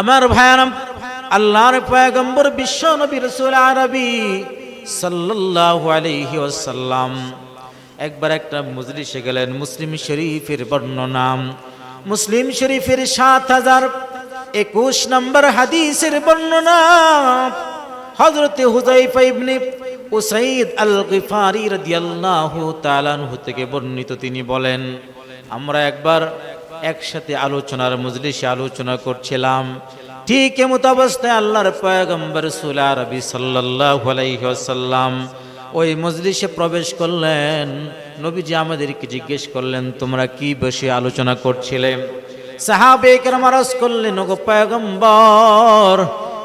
আমার ভায়ানাম আল্লাহর পয়গম্বর বিশ্ব নবী রসুল আরবি সাল্লাল্লাহু আলাইহি ওয়াসাল্লাম। একবার একটা মজলিসে গেলেন, মুসলিম শরীফের বর্ণনা মুসলিম শরীফের সাত হাজার একুশ নম্বর হাদিসের বর্ণনা হজরতে Huzaifa ibn Usaid al Ghifari রাদিয়াল্লাহু তাআলা আনহু থেকে বর্ণিত। তিনি বলেন, আমরা একবার একসাথে আলোচনার মজলিসে আলোচনা করছিলাম। ঠিক এমত অবস্থায় আল্লাহর পয়গম্বর সুলা রবি ওয়াসাল্লাম ওই মজলিসে প্রবেশ করলেন। নবীজি আমাদেরকে জিজ্ঞেস করলেন, তোমরা কি বসে আলোচনা করছিলে? সাহাবে কেরাম আরজ করলেন, ওগো পয়গম্বর,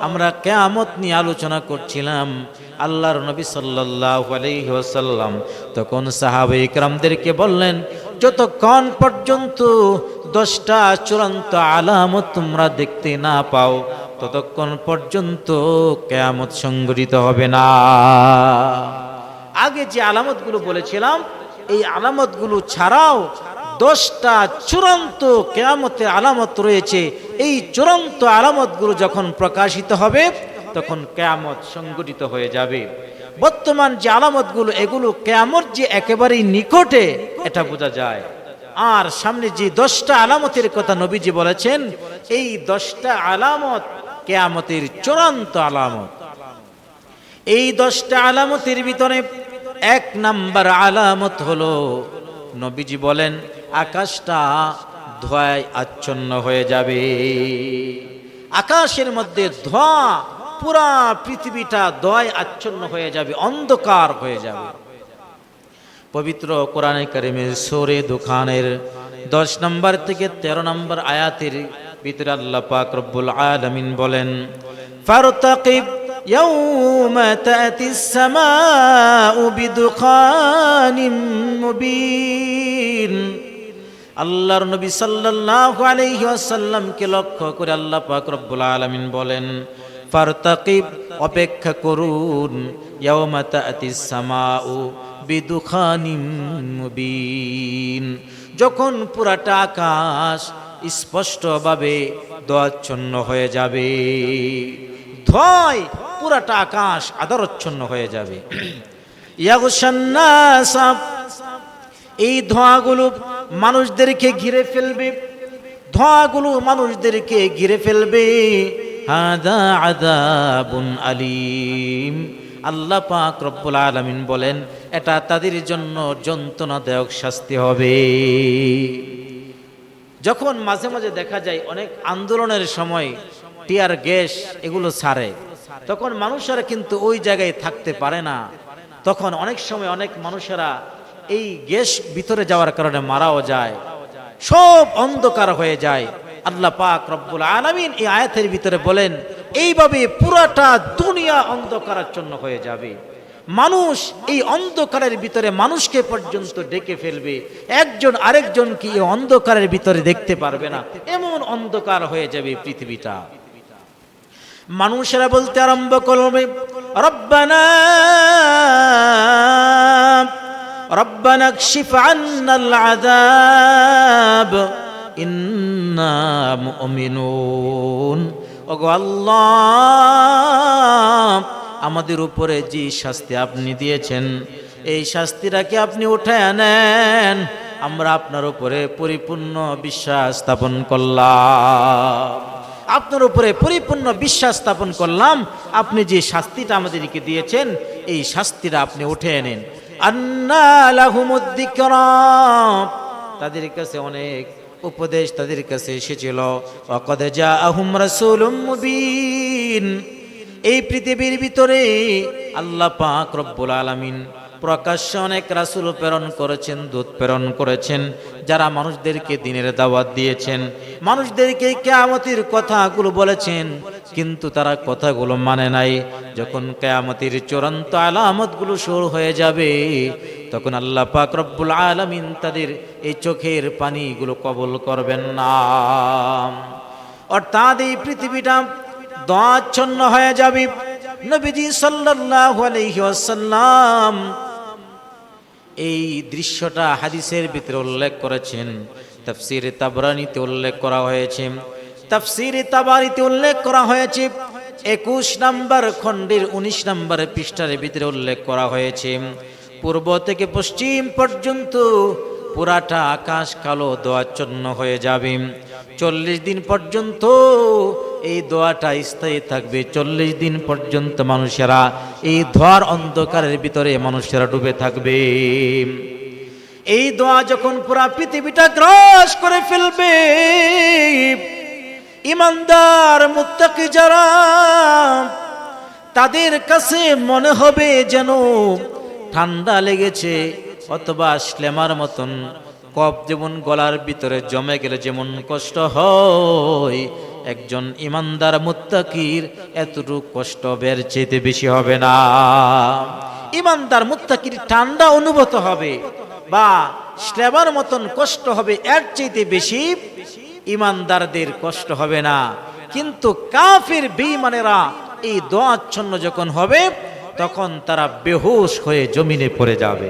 আমরা কেয়ামত নিয়ে আলোচনা করছিলাম আল্লাহর নবী সাল্লাল্লাহু আলাইহি ওয়াসাল্লাম। তখন সাহাবে ইকরামদেরকে বললেন যতক্ষণ পর্যন্ত দশটা চূড়ান্ত আলামত তোমরা দেখতে না পাও, ততক্ষণ পর্যন্ত কেয়ামত সংগঠিত হবে না। আগে যে আলামতগুলো বলেছিলাম, এই আলামতগুলো ছাড়াও দশটা চূড়ান্ত কেয়ামতের আলামত রয়েছে। এই চূড়ান্ত আলামতগুলো যখন প্রকাশিত হবে, তখন কেয়ামত সংগঠিত হয়ে যাবে। বর্তমান যে আলামতগুলো, এগুলো কেয়ামত যে একেবারেই নিকটে, এটা বোঝা যায়। আর সামনে যে দশটা আলামতের কথা নবীজি বলেছেন, এই দশটা আলামত কেয়ামতের চূড়ান্ত আলামত। এই দশটা আলামতের ভিতরে এক নাম্বার আলামত হলো, নবীজি বলেন, আকাশটা ধোঁয়ায় আচ্ছন্ন হয়ে যাবে। আকাশের মধ্যে ধোঁয়া পুরা পৃথিবীটা দয় আচ্ছন্ন হয়ে যাবে অন্ধকার হয়ে যাবে পবিত্র কোরআনে কারিমের সোরে দোকানের দশ নম্বর থেকে তেরো নম্বর আয়াতের ভিতরে আল্লাহ পাক রব্বুল আলামিন বলেন ফারতাকিব يوم تأتي السماء بدخان مبين আল্লাহর নবী সাল্লাল্লাহু আলাইহি ওয়াসাল্লামকে লক্ষ্য করে আল্লাহ পাক রব্বুল আলামিন বলেন ফারতাকিব, অপেক্ষা করুন মুবিন। যখন পুরাটা আকাশ স্পষ্টভাবে দোয়াচ্ছন্ন হয়ে যাবে, ধয় পুরাটা আকাশ আদরচ্ছন্ন হয়ে যাবে। এই ধোঁয়াগুলো মানুষদেরকে ঘিরে ফেলবে, ধোঁয়াগুলো মানুষদেরকে ঘিরে ফেলবে। হাদা আদাবুন আলিম। আল্লাহ পাক রব্বুল আলামিন বলেন, এটা তাদের জন্য যন্ত্রণাদায়ক শাস্তি হবে। যখন মাঝে মাঝে দেখা যায় অনেক আন্দোলনের সময় টিয়ার গ্যাস এগুলো ছাড়ে, তখন মানুষেরা কিন্তু ওই জায়গায় থাকতে পারে না। তখন অনেক সময় অনেক মানুষেরা এই গ্যাস ভিতরে যাওয়ার কারণে মারাও যায়, সব অন্ধকার হয়ে যায়। আল্লাহ পাক রব্বুল আলমিন এই আয়াতের ভিতরে বলেন, এইভাবে পুরাটা দুনিয়া অন্ধকারাচ্ছন্ন হয়ে যাবে। মানুষ এই অন্ধকারের ভিতরে মানুষকে পর্যন্ত ডেকে ফেলবে। একজন আরেকজনকে এই অন্ধকারের ভিতরে দেখতে পারবে না। এমন অন্ধকার হয়ে যাবে পৃথিবীটা। মানুষেরা বলতে আরম্ভ করবে, রব্বানা রব্বানা ইন্নাম আমাদের উপরে যে শাস্তি আপনি দিয়েছেন, এই শাস্তিটাকে আপনি উঠে আনেন আমরা আপনার উপরে পরিপূর্ণ বিশ্বাস স্থাপন করলাম। আপনার উপরে পরিপূর্ণ বিশ্বাস স্থাপন করলাম। আপনি যে শাস্তিটা আমাদেরকে দিয়েছেন, এই শাস্তিটা আপনি উঠে এনেন আন্না তাদের কাছে অনেক উপদেশ তাদের কাছে এসেছিল অকদ যা আহুম এই পৃথিবীর ভিতরে আল্লাহ পাক রব্বুল আলামিন প্রকাশ্যে অনেক রাসুল প্রেরণ করেছেন, দূত প্রেরণ করেছেন, যারা মানুষদেরকে দিনের দাওয়াত দিয়েছেন। মানুষদেরকে কেয়ামতির কথাগুলো বলেছেন, কিন্তু তারা কথাগুলো মানে নাই। যখন কেয়ামতির চূড়ান্ত আলামতগুলো শুরু হয়ে যাবে তখন আল্লাহ পাক রব্বুল আলামিন তাদের এই চোখের পানিগুলো কবল করবেন না। অর্থাৎ এই পৃথিবীটা দাচ্ছন্ন হয়ে যাবে। নবীজি সাল্লাল্লাহু আলাইহি ওয়াসাল্লাম এই দৃশ্যটা হাদিসের ভিতরে উল্লেখ করেছেন। তাফসিরে তাবরানিতে উল্লেখ করা হয়েছে। তাফসিরে তাবারিতে উল্লেখ করা হয়েছে। একুশ নম্বর খণ্ডের উনিশ নম্বর পৃষ্ঠার ভিতরে উল্লেখ করা হয়েছে। পূর্ব থেকে পশ্চিম পর্যন্ত পুরাটা আকাশ কালো দোয়াচ্ছন্ন হয়ে যাবে। চল্লিশ দিন পর্যন্ত এই দোয়াটা স্থায়ী থাকবে। চল্লিশ দিন পর্যন্ত মানুষেরা এই ধোয়ার অন্ধকারের ভিতরে মানুষেরা ডুবে থাকবে। এই দোয়া যখন পুরা পৃথিবীটা গ্রাস করে ফেলবে, ইমানদার, মুত্তাকি যারা, তাদের কাছে মনে হবে যেন ঠান্ডা লেগেছে, অথবা স্লেমার মতন। কপ যেমন গলার ভিতরে জমে গেলে যেমন কষ্ট হয়, একজন ইমানদার মুত্তাকির এতটুকু কষ্ট বের চেতে বেশি হবে না। ইমানদার মুত্তাকির ঠান্ডা অনুভূত হবে, বা স্লেবার মতন কষ্ট হবে এর চাইতে বেশি, ইমানদারদের কষ্ট হবে না। কিন্তু কাফির বেঈমানেরা এই দোয়াচ্ছন্ন যখন হবে তখন তারা বেহুশ হয়ে জমিনে পড়ে যাবে।